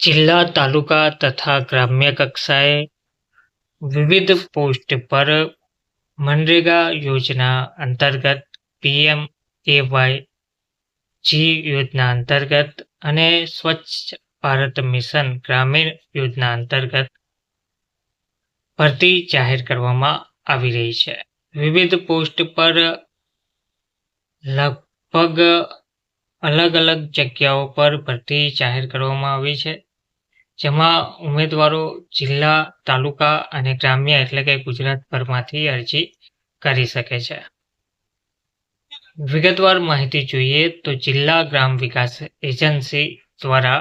જિલ્લા, તાલુકા તથા ગ્રામ્ય કક્ષાએ વિવિધ પોસ્ટ પર મનરેગા યોજના અંતર્ગત પીએમ એવાય જી યોજના અંતર્ગત અને સ્વચ્છ ભારત મિશન ગ્રામીણ યોજના અંતર્ગત ભરતી જાહેર કરવામાં આવી રહી છે. વિવિધ પોસ્ટ પર લગભગ અલગ અલગ જગ્યાઓ પર ભરતી જાહેર કરવામાં આવી છે. જેમાં ઉમેદવારો જિલ્લા, તાલુકા અને ગ્રામ્ય એટલે કે ગુજરાતભરમાંથી અરજી કરી શકે છે. વિગતવાર માહિતી જોઈએ તો જિલ્લા ગ્રામ વિકાસ એજન્સી દ્વારા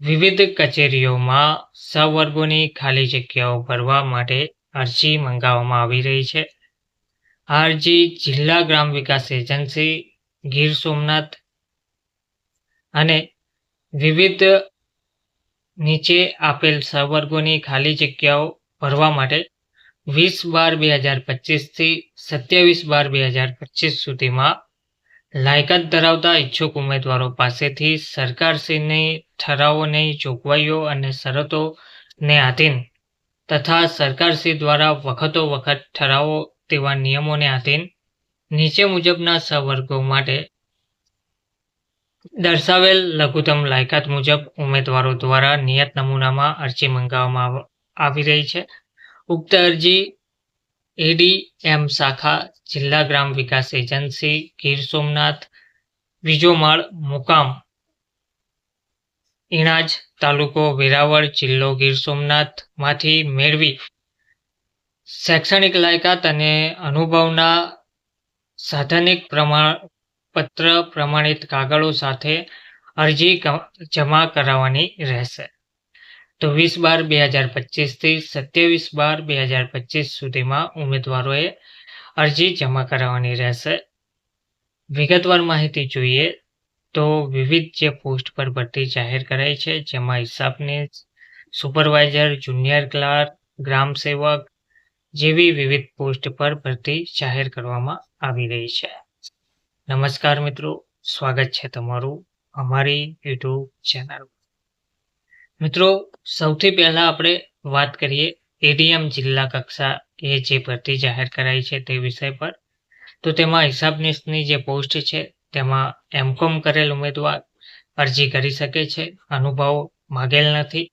વિવિધ કચેરીઓમાં સવર્ગોની ખાલી જગ્યાઓ ભરવા માટે અરજી મંગાવવામાં આવી રહી છે. આ અરજી જિલ્લા ગ્રામ વિકાસ એજન્સી, ગીર સોમનાથ અને વિવિધ નીચે આપેલ સવર્ગોની ખાલી જગ્યાઓ ભરવા માટે વીસ બાર બે હજાર પચીસથી સત્યાવીસ બાર બે હજાર પચીસ સુધીમાં લાયકાત ધરાવતા ઈચ્છુક ઉમેદવારો પાસેથી સરકારશ્રીની ઠરાવોની જોગવાઈઓ અને શરતોને આધીન તથા સરકારશ્રી દ્વારા વખતો વખત ઠરાવો તેવા નિયમોને આધીન નીચે મુજબના સવર્ગો માટે દર્શાવેલ લઘુત્તમ લાયકાત મુજબ ઉમેદવારો દ્વારા નિયત નમૂનામાં અરજી મંગાવવામાં આવી રહી છે. ઉક્ત અરજી એડીએમ શાખા જિલ્લા ગ્રામ વિકાસ એજન્સી, ગીર સોમનાથ બીજો માળ મુકામ ઇણાજ તાલુકો, વેરાવળ જિલ્લો, ગીર સોમનાથમાંથી મેળવી શૈક્ષણિક લાયકાત અને અનુભવના સાધનિક પ્રમાણપત્ર પ્રમાણિત કાગળો સાથે અરજી જમા કરાવવાની રહેશે. તો વીસ બાર બે હજાર પચીસથી સત્યાવીસ બાર બે હજાર પચીસ સુધીમાં ઉમેદવારોએ અરજી જમા કરાવવાની રહેશે. વિગતવાર માહિતી જોઈએ તો વિવિધ જે પોસ્ટ પર ભરતી જાહેર કરાઈ છે, જેમાં હિસાબની સુપરવાઇઝર, જુનિયર ક્લાર્ક, ગ્રામ સેવક જેવી વિવિધ પોસ્ટ પર ભરતી જાહેર કરવામાં આવી રહી છે. નમસ્કાર મિત્રો, સ્વાગત છે તમારું અમારી યુટ્યુબ ચેનલ મિત્રો, સૌથી પહેલા આપણે વાત કરીએ એડીએમ જિલ્લા કક્ષા એ જે ભરતી જાહેર કરાઈ છે તે વિષય પર. તો તેમાં હિસાબનીસની જે પોસ્ટ છે, તેમાં એમકોમ કરેલ ઉમેદવાર અરજી કરી શકે છે, અનુભવ માગેલ નથી.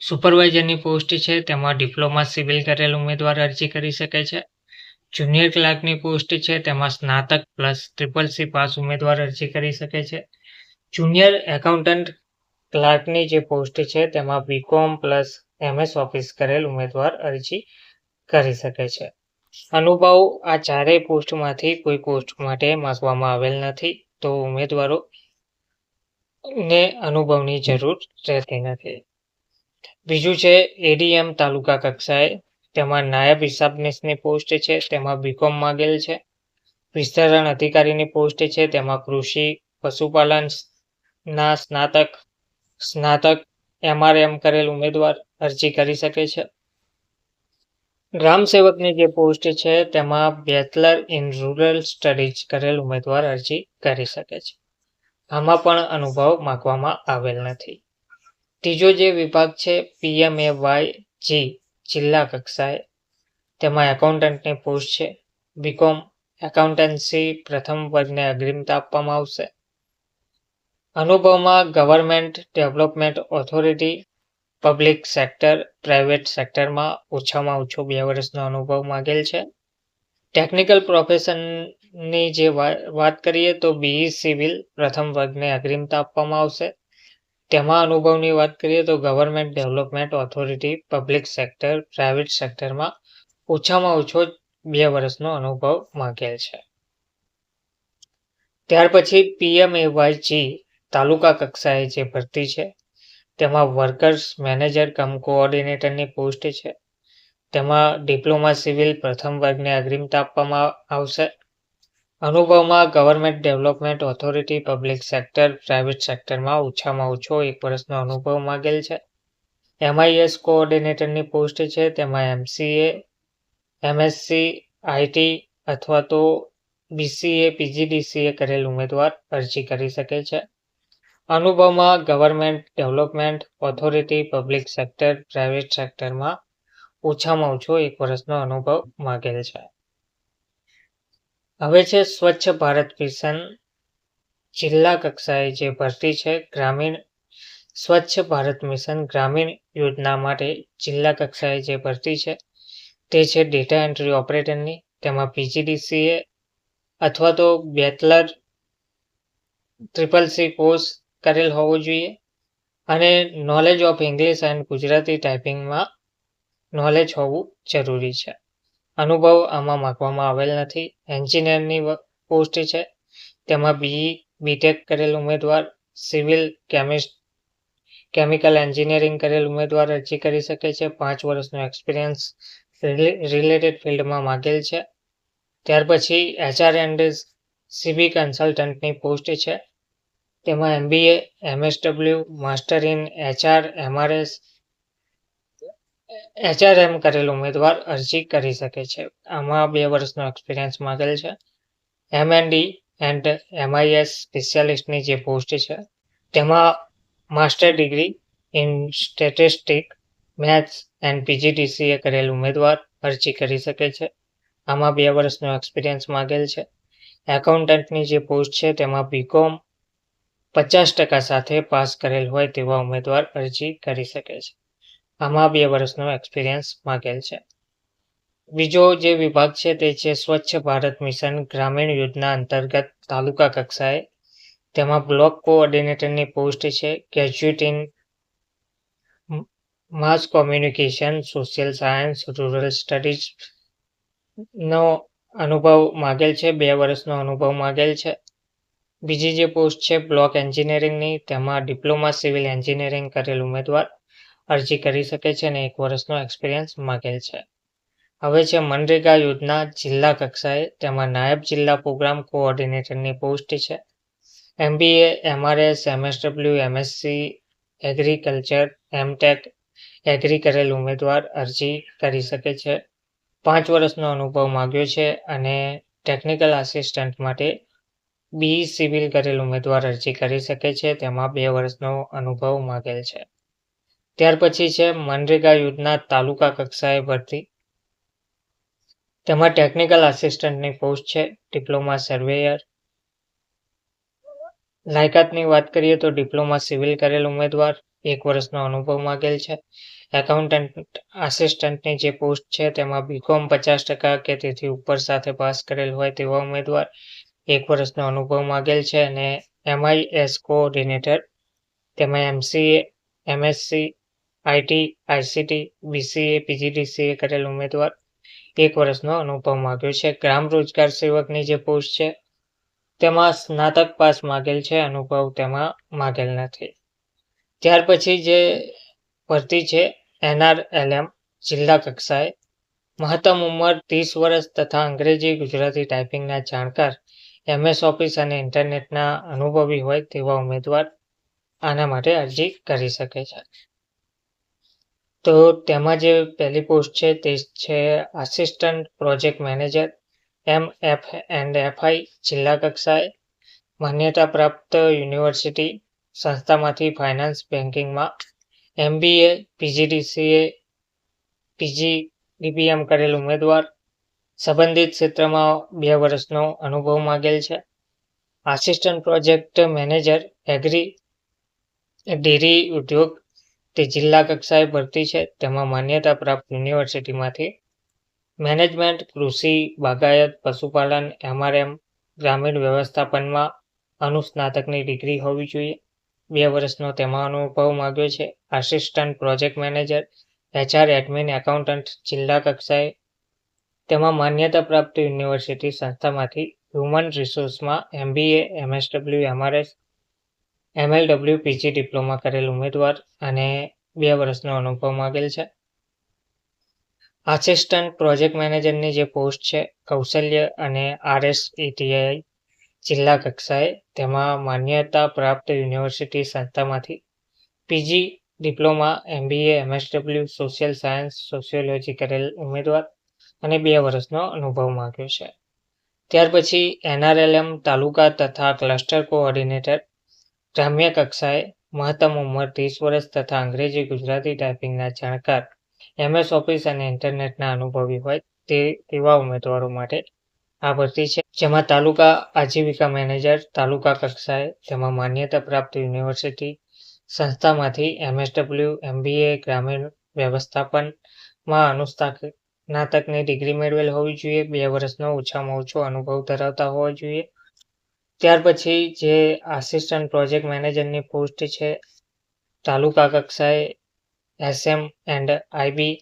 સુપરવાઇઝરની પોસ્ટ છે, તેમાં ડિપ્લોમા સિવિલ કરેલ ઉમેદવાર અરજી કરી શકે છે જુનિયર ક્લાર્કની પોસ્ટ છે, તેમાં સ્નાતક પ્લસ ટ્રિપલ સી પાસ ઉમેદવાર અરજી કરી શકે છે. જુનિયર એકાઉન્ટન્ટ ક્લાર્કની જે પોસ્ટ છે, તેમાં બીકોમ પ્લસ એમએસ ઓફિસ કરેલ ઉમેદવાર અરજી કરી શકે છે. અનુભવ, આ ચારેય પોસ્ટમાંથી કોઈ પોસ્ટ માટે માગવામાં આવેલ નથી, તો ઉમેદવારો ને અનુભવની જરૂર રહેતી નથી. બીજું છે એડીએમ તાલુકા કક્ષાએ તેમાં નાયબ હિસાબનીશની પોસ્ટ છે, તેમાં બીકોમ માગેલ છે. વિસ્તરણ અધિકારીની પોસ્ટ છે, તેમાં કૃષિ પશુપાલન ના સ્નાતક સ્નાતક, એમઆરએમ કરેલ ઉમેદવાર અરજી કરી શકે છે. ગ્રામ સેવકની જે પોસ્ટ છે, તેમાં બેચલર ઇન રૂરલ સ્ટડીઝ કરેલ ઉમેદવાર અરજી કરી શકે છે. આમાં પણ અનુભવ માગવામાં આવેલ નથી. ત્રીજો જે વિભાગ છે પીએમએ વાય જી જિલ્લા કક્ષાએ તેમાં એકાઉન્ટન્ટની પોસ્ટ છે. બીકોમ એકાઉન્ટન્સી પ્રથમ વર્ગને અગ્રિમતા આપવામાં આવશે. અનુભવમાં government development authority public sector private સેક્ટરમાં ઓછામાં ઓછો બે વર્ષનો અનુભવ માગેલ છે. ટેકનિકલ પ્રોફેશનની જે વાત કરીએ તો બીઈ સિવિલ પ્રથમ વર્ગને અગ્રિમતા આપવામાં આવશે. તેમાં અનુભવની વાત કરીએ તો government development authority public sector private સેક્ટરમાં ઓછામાં ઓછો બે વર્ષનો અનુભવ માંગેલ છે. ત્યાર પછી પીએમ જી તાલુકા કક્ષાએ જે ભરતી છે, તેમાં વર્કર્સ મેનેજર કમ કોઓર્ડિનેટરની પોસ્ટ છે, તેમાં ડિપ્લોમા સિવિલ પ્રથમ વર્ગને અગ્રિમતા આપવામાં આવશે અનુભવમાં government development authority public sector private સેક્ટરમાં ઓછામાં ઓછો એક વર્ષનો અનુભવ માગેલ છે. એમઆઈએસ કોઓર્ડિનેટરની પોસ્ટ છે, તેમાં એમસીએ એમએસસી આઈટી અથવા તો બીસીએ પીજીડીસીએ કરેલ ઉમેદવાર અરજી કરી શકે છે. અનુભવમાં government development authority public sector private સેક્ટરમાં ઓછામાં ઓછો એક વર્ષનો અનુભવ માગેલ છે. હવે છે સ્વચ્છ ભારત મિશન. જિલ્લા કક્ષાએ જે ભરતી છે ગ્રામીણ સ્વચ્છ ભારત મિશન ગ્રામીણ યોજના માટે જિલ્લા કક્ષાએ જે ભરતી છે તે છે ડેટા એન્ટ્રી ઓપરેટરની તેમાં પીજીડીસીએ અથવા તો બેચલર ટ્રિપલ સી કોર્સ કરેલ હોવો જોઈએ અને knowledge of English and Gujarati ટાઈપિંગમાં knowledge હોવું જરૂરી છે. અનુભવ આમાં માગવામાં આવેલ નથી. એન્જિનિયરની પોસ્ટ છે. તેમાં બી બીટેક કરેલ ઉમેદવાર, સિવિલ કેમિસ્ટ, કેમિકલ એન્જિનિયરિંગ કરેલ ઉમેદવાર અરજી કરી શકે છે. પાંચ વર્ષનો એક્સપિરિયન્સ રિલેટેડ ફિલ્ડમાં માગેલ છે. ત્યાર પછી એચઆર એન્ડ સીબી કન્સલ્ટન્ટની પોસ્ટ છે. તેમાં MBA, MSW, master in HR, MRS HRM કરેલ ઉમેદવાર અરજી કરી શકે છે. આમાં બે વર્ષનો એક્સપિરિયન્સ માગેલ છે. એમએનડી એન્ડ એમઆઈએસ સ્પેશિયાલિસ્ટની જે પોસ્ટ છે, તેમાં master degree in statistic maths and PGDCA કરેલ ઉમેદવાર અરજી કરી શકે છે. આમાં બે વર્ષનો એક્સપિરિયન્સ માગેલ છે. એકાઉન્ટન્ટની જે પોસ્ટ છે, તેમાં બીકોમ પચાસ ટકા સાથે પાસ કરેલ હોય તેવા ઉમેદવાર અરજી કરી શકે છે. આમાં બે વર્ષનો એક્સપિરિયન્સ માગેલ છે. બીજો જે વિભાગ છે તે છે સ્વચ્છ ભારત મિશન ગ્રામીણ યોજના અંતર્ગત તાલુકા કક્ષાએ. તેમાં બ્લોક કોઓર્ડિનેટરની પોસ્ટ છે graduate in mass communication social science rural studies નો અનુભવ માગેલ છે, બે વર્ષનો અનુભવ માગેલ છે. બીજી જે પોસ્ટ છે બ્લોક એન્જિનિયરિંગની, તેમાં ડિપ્લોમા સિવિલ એન્જિનિયરિંગ કરેલ ઉમેદવાર અરજી કરી શકે છે અને એક વર્ષનો એક્સપિરિયન્સ માગેલ છે. હવે છે મનરેગા યોજના જિલ્લા કક્ષાએ, તેમાં નાયબ જિલ્લા પ્રોગ્રામ કોઓર્ડિનેટરની પોસ્ટ છે. MBA MRS MSW MSc agriculture MTech agri કરેલ ઉમેદવાર અરજી કરી શકે છે. પાંચ વર્ષનો અનુભવ માગ્યો છે અને ટેકનિકલ આસિસ્ટન્ટ માટે બી સિવિલ કરેલ ઉમેદવાર અરજી કરી શકે છે. તેમાં બે વર્ષનો અનુભવ માગેલ છે. ત્યાર પછી છે મનરેગા યોજના તાલુકા કક્ષાએ ભરતી. તેમાં ટેકનિકલ આસિસ્ટન્ટની પોસ્ટ છે ડિપ્લોમા સર્વેયર લાયકાતની વાત કરીએ તો ડિપ્લોમા સિવિલ કરેલ ઉમેદવાર, એક વર્ષનો અનુભવ માગેલ છે. એકાઉન્ટન્ટ આસિસ્ટન્ટની જે પોસ્ટ છે તેમાં બીકોમ પચાસ ટકા કે તેથી ઉપર સાથે પાસ કરેલ હોય તેવા ઉમેદવાર, એક વર્ષનો અનુભવ માગેલ છે અને એમઆઈએસ કોઓર્ડિનેટર તેમાં MCA MSc IT ICT BCA PGDCA કરેલ ઉમેદવાર. એક વર્ષનો અનુભવ માગ્યો છે. ગ્રામ રોજગાર સેવકની જે પોસ્ટ છે, તેમાં સ્નાતક પાસ માગેલ છે. અનુભવ તેમાં માગેલ નથી. ત્યાર પછી જે ભરતી છે એનઆરએલએમ જિલ્લા કક્ષાએ. મહત્તમ ઉંમર ત્રીસ વર્ષ તથા અંગ્રેજી, ગુજરાતી ટાઈપિંગના જાણકાર એમએસ ઓફિસ અને ઇન્ટરનેટના અનુભવી હોય તેવા ઉમેદવાર આના માટે અરજી કરી શકે છે. તો તેમાં જે પહેલી પોસ્ટ છે તે છે assistant project manager M F and FI જિલ્લા કક્ષાએ. માન્યતા પ્રાપ્ત યુનિવર્સિટી સંસ્થામાંથી ફાઇનાન્સ બેન્કિંગમાં એમબીએ પીજીડીસીએ પીજી ડીપીએમ કરેલ ઉમેદવાર. સંબંધિત ક્ષેત્રમાં બે વર્ષનો અનુભવ માગેલ છે. Assistant project manager agri dairy ઉદ્યોગ તે જિલ્લા કક્ષાએ ભરતી છે. તેમાં માન્યતા પ્રાપ્ત યુનિવર્સિટીમાંથી મેનેજમેન્ટ, કૃષિ, બાગાયત, પશુપાલન, એમઆરએમ, ગ્રામીણ વ્યવસ્થાપનમાં અનુસ્નાતકની ડિગ્રી હોવી જોઈએ. બે વર્ષનો તેમાં અનુભવ માગ્યો છે. Assistant project manager, HR admin accountant, જિલ્લા કક્ષાએ તેમાં માન્યતા પ્રાપ્ત યુનિવર્સિટી સંસ્થામાંથી human રિસોર્સમાં MBA, MSW, MRS MLW PG diploma કરેલ ઉમેદવાર અને બે વર્ષનો અનુભવ માગેલ છે. આસિસ્ટન્ટ પ્રોજેક્ટ મેનેજરની જે પોસ્ટ છે, કૌશલ્ય અને આરએસ એટીઆઈ જિલ્લા કક્ષાએ, તેમાં માન્યતા પ્રાપ્ત university સંસ્થામાંથી PG diploma MBA MSW social science sociology કરેલ ઉમેદવાર અને બે વર્ષનો અનુભવ માગ્યો છે. ત્યાર પછી એનઆરએલએમ તાલુકા તથા ક્લસ્ટર કોઓર્ડિનેટર ગ્રામ્ય કક્ષાએ મહત્તમ ઉંમર ત્રીસ વર્ષ તથા અંગ્રેજી ગુજરાતી ટાઈપિંગના જાણકાર, એમએસ ઓફિસ અને ઇન્ટરનેટના અનુભવી હોય તે તેવા ઉમેદવારો માટે આ ભરતી છે. જેમાં તાલુકા આજીવિકા મેનેજર, તાલુકા કક્ષાએ જેમાં માન્યતા પ્રાપ્ત યુનિવર્સિટી સંસ્થામાંથી એમએસડબલ્યુ, એમબીએ, ગ્રામીણ વ્યવસ્થાપનમાં અનુસ્નાતકની ડિગ્રી મેળવેલ હોવી જોઈએ, બે વર્ષનો ઓછામાં ઓછો અનુભવ ધરાવતા હોવો જોઈએ. ત્યાર પછી જે આસિસ્ટન્ટ પ્રોજેક્ટ મેનેજરની પોસ્ટ છે, તાલુકા કક્ષાએ એસએમ એન્ડ આઈબી,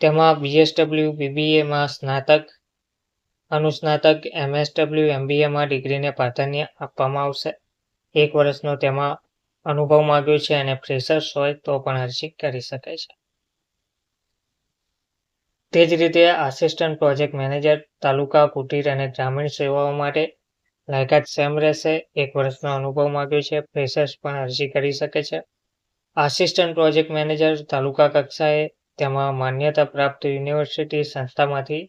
તેમાં બીએસડબલ્યુ બીબીએમાં સ્નાતક, અનુસ્નાતક, એમએસડબલ્યુ એમબીએમાં ડિગ્રીને પ્રાધાન્ય આપવામાં આવશે. એક વર્ષનો તેમાં અનુભવ માંગ્યો છે અને ફ્રેશર્સ હોય તો પણ અરજી કરી શકે છે. તે જ રીતે આસિસ્ટન્ટ પ્રોજેક્ટ મેનેજર તાલુકા, કુટીર અને ગ્રામીણ સેવાઓ માટે લાયકાત સેમ રહેશે. એક વર્ષનો અનુભવ માગ્યો છે. ફ્રેશર્સ પણ અરજી કરી શકે છે. આસિસ્ટન્ટ પ્રોજેક્ટ મેનેજર તાલુકા કક્ષાએ તેમાં માન્યતા પ્રાપ્ત યુનિવર્સિટી સંસ્થામાંથી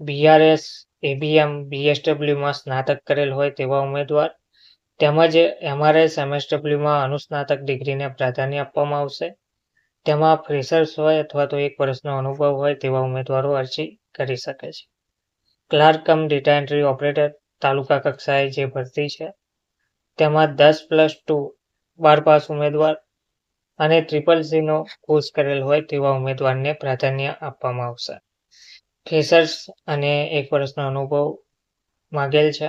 બીઆરએસ, એબીએમ, બીએસડબલ્યુમાં સ્નાતક કરેલ હોય તેવા ઉમેદવાર તેમજ એમઆરએસ એમએસડબલ્યુમાં અનુસ્નાતક ડિગ્રીને પ્રાધાન્ય આપવામાં આવશે. તેમાં ફ્રેશર્સ હોય અથવા તો એક વર્ષનો અનુભવ હોય તેવા ઉમેદવારો અરજી કરી શકે છે. Clerk cum data entry operator તાલુકા કક્ષાએ જે ભરતી છે, તેમાં દસ પ્લસ ટુ બાર પાસ ઉમેદવાર અને ટ્રિપલ સીનો કોર્સ કરેલ હોય તેવા ઉમેદવારને પ્રાધાન્ય આપવામાં આવશે. ફ્રેશર્સ અને એક વર્ષનો અનુભવ માગેલ છે.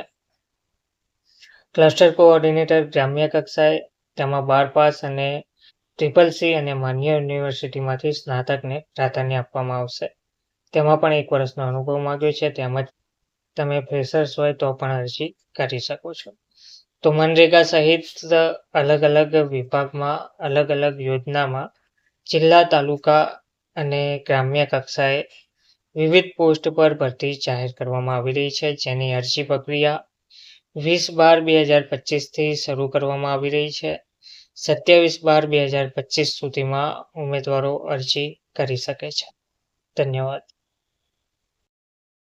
ક્લસ્ટર કોઓર્ડિનેટર ગ્રામ્ય કક્ષાએ તેમાં બાર પાસ અને ટ્રિપલ સી અને માન્ય યુનિવર્સિટીમાંથી સ્નાતકને પ્રાધાન્ય આપવામાં આવશે. તેમાં પણ એક વર્ષનો અનુભવ માગ્યો છે, તેમજ તમે ફ્રેશર્સ હોય તો પણ અરજી કરી શકો છો. તો મનરેગા સહિત અલગ અલગ વિભાગમાં, અલગ અલગ યોજનામાં જિલ્લા, તાલુકા અને ગ્રામ્ય કક્ષાએ વિવિધ પોસ્ટ પર ભરતી જાહેર કરવામાં આવી રહી છે, જેની અરજી પ્રક્રિયા વીસ બાર બે હજાર પચીસથી શરૂ કરવામાં આવી રહી છે. સત્યાવીસ બાર બે હજાર પચીસ સુધીમાં ઉમેદવારો અરજી કરી શકે છે. ધન્યવાદ.